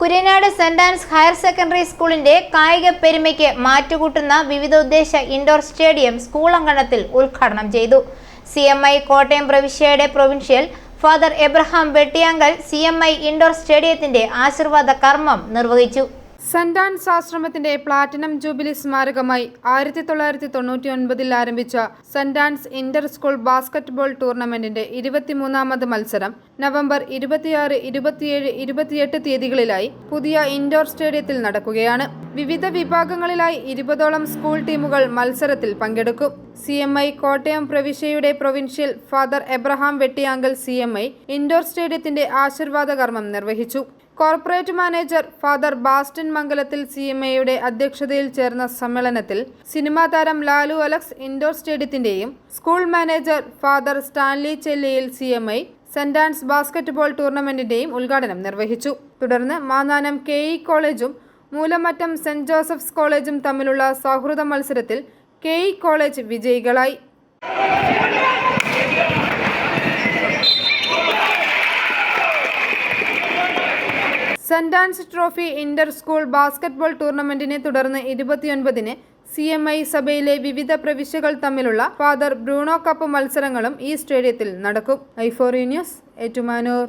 Kuriyanad saint Ann's higher secondary സ്കൂളിന്റെ കായിക പെരുമയ്ക്ക് മാറ്റുകൂട്ടുന്ന വിവിധോദ്ദേശ ഇൻഡോർ സ്റ്റേഡിയം സ്കൂൾ അങ്കണത്തിൽ ഉദ്ഘാടനം ചെയ്തു. C M I Kottayam പ്രവിശ്യയുടെ provincial father Abraham Vettiyankal C M I indoor സ്റ്റേഡിയത്തിന്റെ ആശീർവാദ കർമ്മം നിർവഹിച്ചു. സെന്റ് ആൻസ് ആശ്രമത്തിന്റെ പ്ലാറ്റിനം ജൂബിലി സ്മാരകമായി ആയിരത്തി തൊള്ളായിരത്തി തൊണ്ണൂറ്റി ഒൻപതിൽ ആരംഭിച്ച സെന്റ് ഇന്റർ സ്കൂൾ ബാസ്കറ്റ്ബോൾ ടൂർണമെന്റിന്റെ ഇരുപത്തിമൂന്നാമത് മത്സരം നവംബർ ഇരുപത്തിയാറ് ഇരുപത്തിയേഴ് ഇരുപത്തിയെട്ട് തീയതികളിലായി പുതിയ ഇൻഡോർ സ്റ്റേഡിയത്തിൽ നടക്കുകയാണ്. വിവിധ വിഭാഗങ്ങളിലായി ഇരുപതോളം സ്കൂൾ ടീമുകൾ മത്സരത്തിൽ പങ്കെടുക്കും. C M I Kottayam പ്രവിശ്യയുടെ provincial father Abraham Vettiyankal C M I indoor സ്റ്റേഡിയത്തിന്റെ ആശീർവാദ കർമ്മം നിർവഹിച്ചു. Corporate manager father Bastin Mangalathil C M എയുടെ അധ്യക്ഷതയിൽ ചേർന്ന സമ്മേളനത്തിൽ സിനിമാ താരം Lalu Alex indoor സ്റ്റേഡിയത്തിന്റെയും school manager father Stanley Chellayil C M I saint Ann's basketball ടൂർണമെന്റിന്റെയും ഉദ്ഘാടനം നിർവഹിച്ചു. തുടർന്ന് മാന്നാനം കെ ഇ കോളേജും മൂലമറ്റം സെന്റ് ജോസഫ്സ് കോളേജും തമ്മിലുള്ള സൗഹൃദ മത്സരത്തിൽ കെ ഇ കോളേജ് വിജയികളായി. Saint Ann's trophy inter school basketball ടൂർണമെന്റിനെ തുടർന്ന് ഇരുപത്തിയൊൻപതിന് സി എം ഐ സഭയിലെ വിവിധ പ്രവിശ്യകൾ തമ്മിലുള്ള ഫാദർ ബ്രൂണോ കപ്പ് മത്സരങ്ങളും ഈ സ്റ്റേഡിയത്തിൽ നടക്കും. ഐഫോറി ന്യൂസ് ഏറ്റുമാനൂർ.